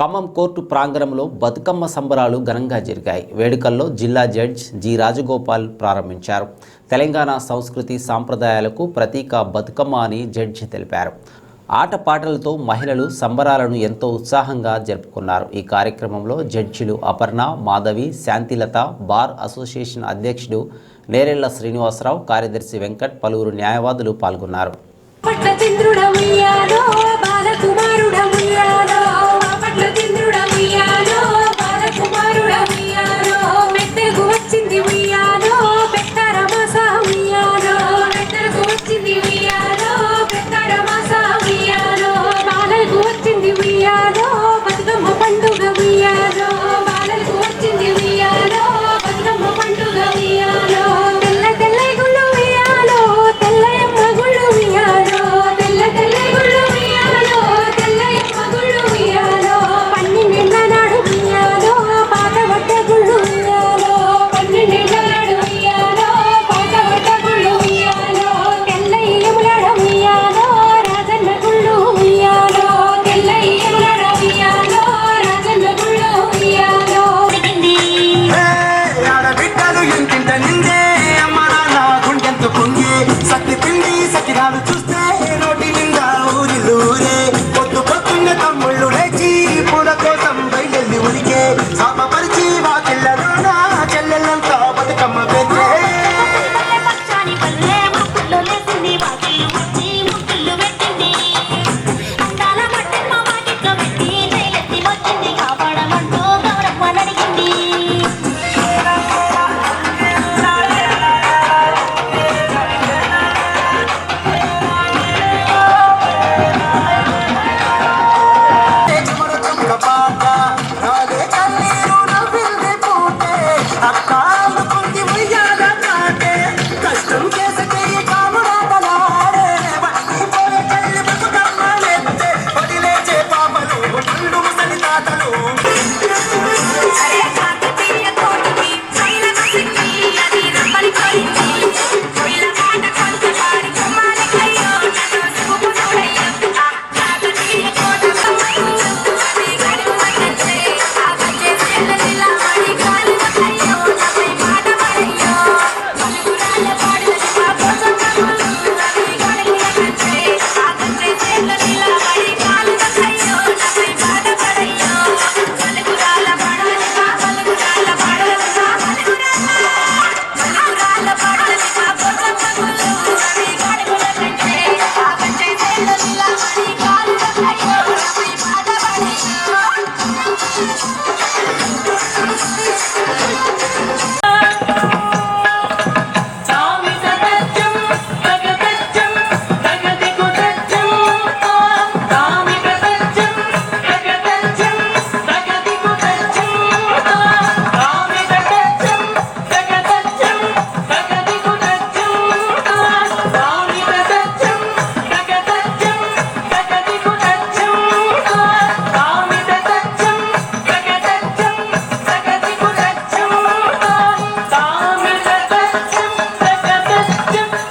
Khammam court ప్రాంగణంలో బతుకమ్మ సంబరాలు ఘనంగా జరిగాయి. వేడుకల్లో జిల్లా జడ్జ్ జి రాజగోపాల్ ప్రారంభించారు. తెలంగాణ సంస్కృతి సాంప్రదాయాలకు ప్రతీక బతుకమ్మ అని జడ్జి తెలిపారు. ఆటపాటలతో మహిళలు సంబరాలను ఎంతో ఉత్సాహంగా జరుపుకున్నారు. ఈ కార్యక్రమంలో జడ్జిలు అపర్ణ మాధవి శాంతిలత బార్ అసోసియేషన్ అధ్యక్షుడు నేరెళ్ళ శ్రీనివాసరావు కార్యదర్శి వెంకట్ పలువురు న్యాయవాదులు పాల్గొన్నారు.